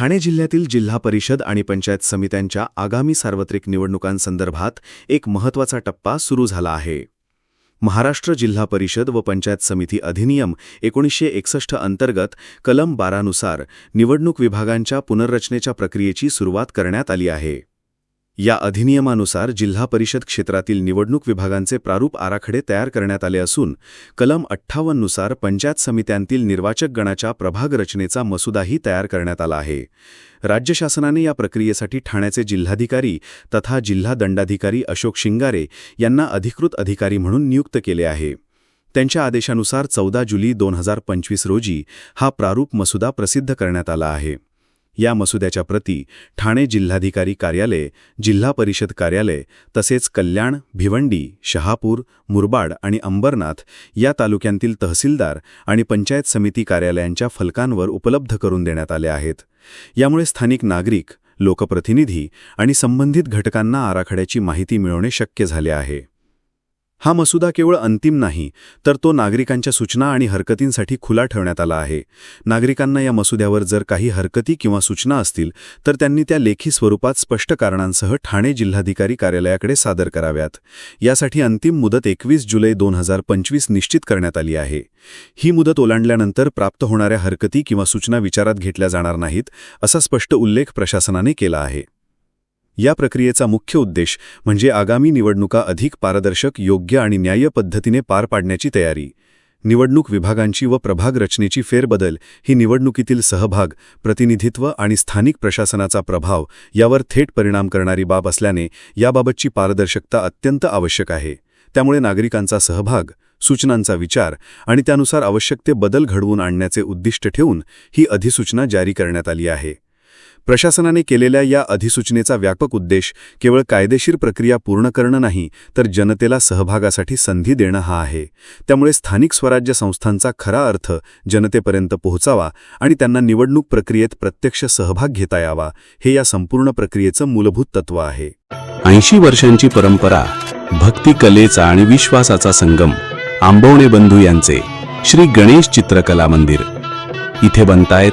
ठाणे जिल्ह्यातील जिल्हा परिषद आणि पंचायत समित्यांच्या आगामी सार्वत्रिक निवडणुकांसंदर्भात एक महत्त्वाचा टप्पा सुरू झाला आहे. महाराष्ट्र जिल्हा परिषद व पंचायत समिती अधिनियम एकोणीसशे एकसष्ट अंतर्गत कलम बारानुसार निवडणूक विभागांच्या पुनर्रचनेच्या प्रक्रियेची सुरुवात करण्यात आली आहे. या अधिनियमानुसार जिल्हा परिषद क्षेत्रातील निवडणूक विभागांचे प्रारूप आराखडे तयार करण्यात आले असून कलम अठ्ठावन्नुसार पंचायत समित्यांतील निर्वाचक गणाच्या प्रभाग रचनेचा मसुदाही तयार करण्यात आला आहे. राज्य शासनाने या प्रक्रियेसाठी ठाण्याचे जिल्हाधिकारी तथा जिल्हा दंडाधिकारी अशोक शिंगारे यांना अधिकृत अधिकारी म्हणून नियुक्त केले आहे. त्यांच्या आदेशानुसार चौदा जुलै दोन हजार पंचवीस रोजी हा प्रारूप मसुदा प्रसिद्ध करण्यात आला आहे. या मसुद्याच्या प्रती ठाणे जिल्हाधिकारी कार्यालय जिल्हा परिषद कार्यालय तसेच कल्याण भिवंडी शहापूर मुरबाड आणि अंबरनाथ या तालुक्यांतील तहसीलदार आणि पंचायत समिती कार्यालयांच्या फलकांवर उपलब्ध करून देण्यात आले आहेत. यामुळे स्थानिक नागरिक लोकप्रतिनिधी आणि संबंधित घटकांना आराखड्याची माहिती मिळवणे शक्य झाले आहे. हा मसुदा केवळ अंतिम नाही तर तो नागरिकांच्या सूचना आणि हरकतींसाठी खुला ठेवण्यात आला आहे. नागरिकांना या मसुद्यावर जर काही हरकती किंवा सूचना असतील तर त्यांनी त्या लेखी स्वरूपात स्पष्ट कारणांसह ठाणे जिल्हाधिकारी कार्यालयाकडे सादर कराव्यात. यासाठी अंतिम मुदत एकवीस जुलै दोन हजार पंचवीस निश्चित करण्यात आली आहे. ही मुदत ओलांडल्यानंतर प्राप्त होणाऱ्या हरकती किंवा सूचना विचारात घेतल्या जाणार नाहीत असा स्पष्ट उल्लेख प्रशासनाने केला आहे. या प्रक्रियेचा मुख्य उद्देश म्हणजे आगामी निवडणुका अधिक पारदर्शक योग्य आणि न्याय्य पद्धतीने पार पाडण्याची तयारी. निवडणूक विभागांची व प्रभाग रचनेची फेरबदल ही निवडणुकीतील सहभाग प्रतिनिधित्व आणि स्थानिक प्रशासनाचा प्रभाव यावर थेट परिणाम करणारी बाब असल्याने याबाबतची पारदर्शकता अत्यंत आवश्यक आहे. त्यामुळे नागरिकांचा सहभाग सूचनांचा विचार आणि त्यानुसार आवश्यक ते बदल घडवून आणण्याचे उद्दिष्ट ठेवून ही अधिसूचना जारी करण्यात आली आहे. प्रशासनाने केलेल्या या अधिसूचनेचा व्यापक उद्देश केवळ कायदेशीर प्रक्रिया पूर्ण करणं नाही तर जनतेला सहभागासाठी संधी देणं हा आहे. त्यामुळे स्थानिक स्वराज्य संस्थांचा खरा अर्थ जनतेपर्यंत पोहोचावा आणि त्यांना निवडणूक प्रक्रियेत प्रत्यक्ष सहभाग घेता यावा हे या संपूर्ण प्रक्रियेचं मूलभूत तत्व आहे. ऐंशी वर्षांची परंपरा भक्ती कलेचा आणि विश्वासाचा संगम आंबवणे बंधू यांचे श्री गणेश चित्रकला मंदिर. इथे बनतायत